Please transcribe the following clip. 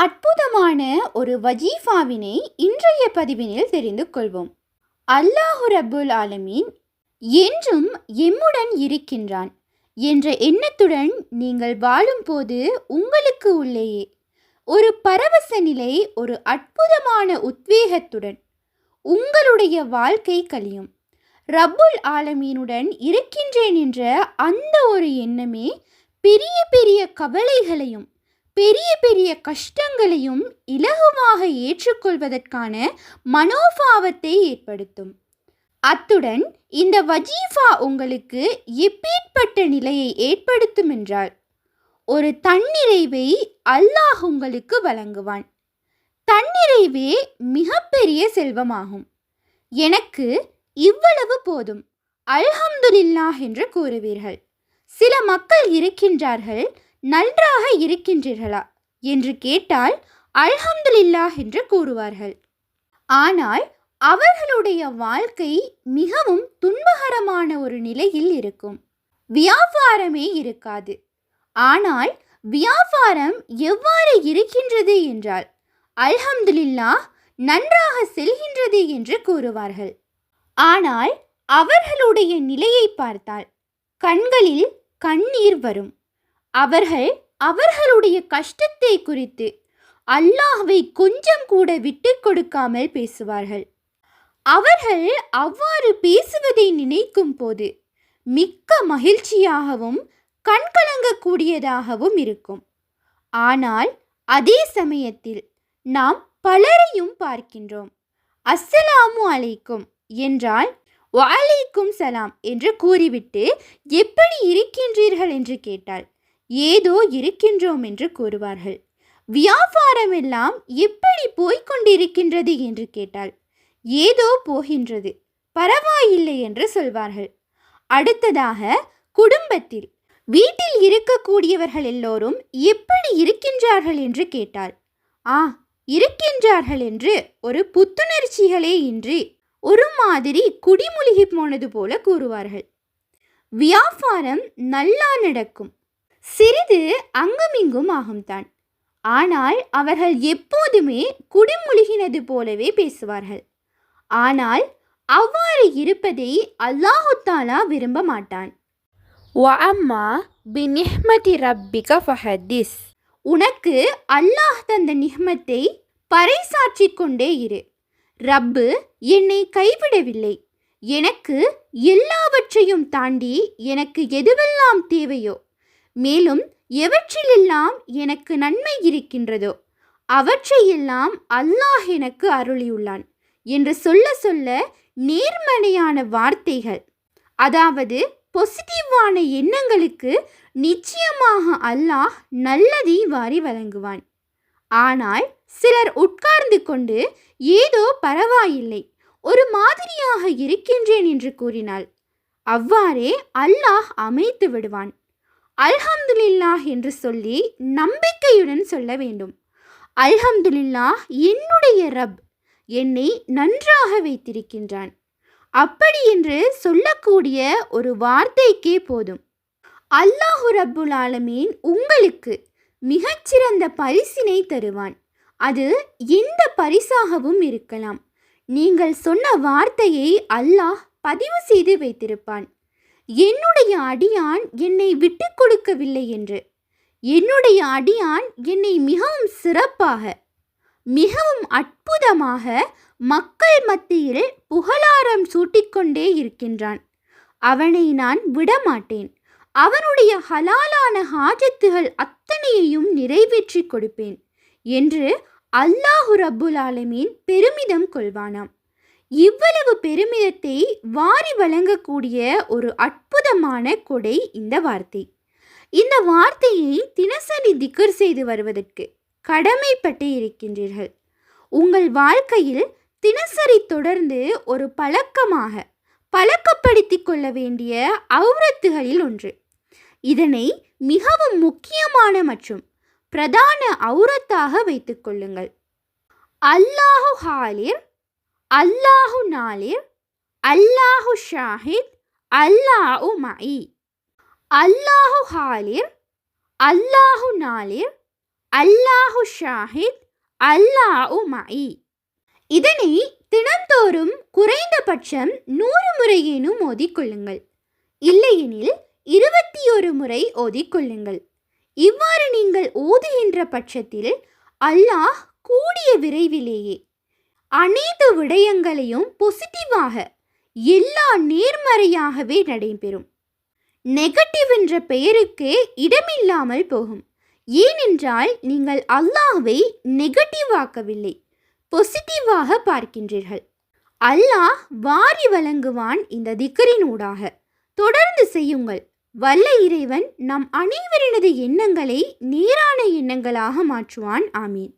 அற்புதமான ஒரு வஜீஃபாவினை இன்றைய பதிவினில் தெரிந்து கொள்வோம். அல்லாஹு ரபுல் ஆலமீன் என்றும் எம்முடன் இருக்கின்றான் என்ற எண்ணத்துடன் நீங்கள் வாழும்போது உங்களுக்கு உள்ளேயே. ஒரு பரவச நிலை ஒரு அற்புதமான உத்வேகத்துடன் உங்களுடைய வாழ்க்கை கழியும். ரப்புல் ஆலமீனுடன் இருக்கின்றேன் என்ற அந்த ஒரு எண்ணமே பெரிய பெரிய கவலைகளையும் பெரிய பெரிய கஷ்டங்களையும் இலகுவாக ஏற்றுக்கொள்வதற்கான மனோபாவத்தை ஏற்படுத்தும். அத்துடன் இந்த வஜீஃபா உங்களுக்கு எப்பேற்பட்ட நிலையை ஏற்படுத்தும் என்றால் ஒரு தன்னிறைவை அல்லாஹ் உங்களுக்கு வழங்குவான். தன்னிறைவே மிகப்பெரிய செல்வமாகும். எனக்கு இவ்வளவு போதும். அல்ஹம்துலில்லாஹ் என்று கூறுவீர்கள். சில மக்கள் இருக்கின்றார்கள் நன்றாக இருக்கின்றீர்களா? என்று கேட்டால் அல்ஹம்துலில்லா என்று கூறுவார்கள். ஆனால் அவர்களுடைய வாழ்க்கை மிகவும் துன்பகரமான ஒரு நிலையில் இருக்கும். வியாபாரமே இருக்காது. ஆனால் வியாபாரம் எவ்வாறு இருக்கின்றது என்றால் அல்ஹம்துலில்லா நன்றாக செல்கின்றது என்று கூறுவார்கள். ஆனால் அவர்களுடைய நிலையை பார்த்தால் கண்களில் கண்ணீர் வரும். அவர்கள் அவர்களுடைய கஷ்டத்தை குறித்து அல்லாஹ்வை கொஞ்சம் கூட விட்டு கொடுக்காமல் பேசுவார்கள். அவர்கள் அவ்வாறு பேசுவதை நினைக்கும் போது மிக்க மகிழ்ச்சியாகவும் கண்கலங்கக்கூடியதாகவும் இருக்கும். ஆனால் அதே சமயத்தில் நாம் பலரையும் பார்க்கின்றோம். அஸ்ஸலாமு அலைக்கும் என்றால் வாலைக்கும் சலாம் என்று கூறிவிட்டு எப்படி இருக்கின்றீர்கள் என்று கேட்டாள் ஏதோ இருக்கின்றோம் என்று கூறுவார்கள். வியாபாரம் எல்லாம் எப்படி போய்கொண்டிருக்கின்றது என்று கேட்டால் ஏதோ போகின்றது பரவாயில்லை என்று சொல்வார்கள். அடுத்ததாக குடும்பத்தில் வீட்டில் இருக்கக்கூடியவர்கள் எல்லோரும் எப்படி இருக்கின்றார்கள் என்று கேட்டால் ஆ இருக்கின்றார்கள் என்று ஒரு புத்துணர்ச்சிகளே இன்றி ஒரு மாதிரி குடிமூழ்கி போனது போல கூறுவார்கள். வியாபாரம் நல்லா நடக்கும். சிறிது அங்குமிங்கும் ஆகும் தான் ஆனால் அவர்கள் எப்போதுமே குடிமொழிகினது போலவே பேசுவார்கள். ஆனால் அவ்வாறு இருப்பதை அல்லாஹுத்தாலா விரும்ப மாட்டான். அம்மா பிநிஹ்மதி ரப்பிக ஃபஹதிஸ் உனக்கு அல்லாஹ் தந்த நிஹ்மத்தை பறைசாற்றி கொண்டே இரு. ரப்பு என்னை கைவிடவில்லை. எனக்கு எல்லாவற்றையும் தாண்டி எனக்கு எதுவெல்லாம் தேவையோ மேலும் எவற்றிலெல்லாம் எனக்கு நன்மை இருக்கின்றதோ அவற்றையெல்லாம் அல்லாஹ் எனக்கு அருளியுள்ளான் என்று சொல்ல சொல்ல நேர்மறையான வார்த்தைகள். அதாவது பொசிட்டிவான எண்ணங்களுக்கு நிச்சயமாக அல்லாஹ் நல்லதை வாரி வழங்குவான். ஆனால் சிலர் உட்கார்ந்து கொண்டு ஏதோ பரவாயில்லை ஒரு மாதிரியாக இருக்கின்றேன் என்று கூறினாள் அவ்வாறே அல்லாஹ் அமைத்து விடுவான். அல்ஹம்துலில்லா என்று சொல்லி நம்பிக்கையுடன் சொல்ல வேண்டும். அல்ஹம்துலில்லா என்னுடைய ரப் என்னை நன்றாக வைத்திருக்கின்றான். அப்படி என்று சொல்லக்கூடிய ஒரு வார்த்தைக்கே போதும். அல்லாஹு ரப்புல் ஆலமீன் உங்களுக்கு மிகச்சிறந்த பரிசினை தருவான். அது எந்த பரிசாகவும் இருக்கலாம். நீங்கள் சொன்ன வார்த்தையை அல்லாஹ் பதிவு செய்து வைத்திருப்பான். என்னுடைய அடியான் என்னை விட்டு கொடுக்கவில்லை என்று. என்னுடைய அடியான் என்னை மிகவும் சிறப்பாக மிகவும் அற்புதமாக மக்கள் மத்தியில் புகழாரம் சூட்டிக்கொண்டே இருக்கின்றான். அவனை நான் விடமாட்டேன். அவனுடைய ஹலாலான ஹாஜத்துகள் அத்தனையையும் நிறைவேற்றி கொடுப்பேன் என்று அல்லாஹு ரப்புல் ஆலமீன் பெருமிதம் கொள்வானாம். இவ்வளவு பெருமிதத்தை வாரி வழங்கக்கூடிய ஒரு அற்புதமான கொடை இந்த வார்த்தை. இந்த வார்த்தையை தினசரி திக்கர் செய்து வருவதற்கு கடமைப்பட்டு இருக்கின்றீர்கள். உங்கள் வாழ்க்கையில் தினசரி தொடர்ந்து ஒரு பழக்கமாக பழக்கப்படுத்திக் கொள்ள வேண்டிய அவுரத்துகளில் ஒன்று. இதனை மிகவும் முக்கியமான மற்றும் பிரதான அவுரத்தாக வைத்துக்கொள்ளுங்கள் அல்லாஹு ஹாலிர் அல்லாஹு நாலிர் அல்லாஹு ஷாஹித் அல்லாஹு மஇ. அல்லாஹு ஹாலிர் அல்லாஹு நாலிர் அல்லாஹு ஷாஹித் அல்லாஹு மஇ. இதனை தினந்தோறும் குறைந்தபட்சம் நூறு முறையேனும் ஓதிக்கொள்ளுங்கள். இல்லையெனில் இருபத்தி ஒரு முறை ஓதிக்கொள்ளுங்கள். இவ்வாறு நீங்கள் ஓதுகின்ற பட்சத்தில் அல்லாஹ் கூடிய விரைவிலேயே அனைத்து விடயங்களையும் பொசிட்டிவாக எல்லா நேர்மறையாகவே நடைபெறும். நெகட்டிவ் என்ற பெயருக்கு இடமில்லாமல் போகும். ஏனென்றால் நீங்கள் அல்லாஹ்வை நெகட்டிவாக்கவில்லை பொசிட்டிவாக பார்க்கின்றீர்கள். அல்லாஹ் வாரி வழங்குவான் இந்த திக்கரினூடாக தொடர்ந்து செய்யுங்கள். வல்ல இறைவன் நம் அனைவரினது எண்ணங்களை நேரான எண்ணங்களாக மாற்றுவான். ஆமீன்.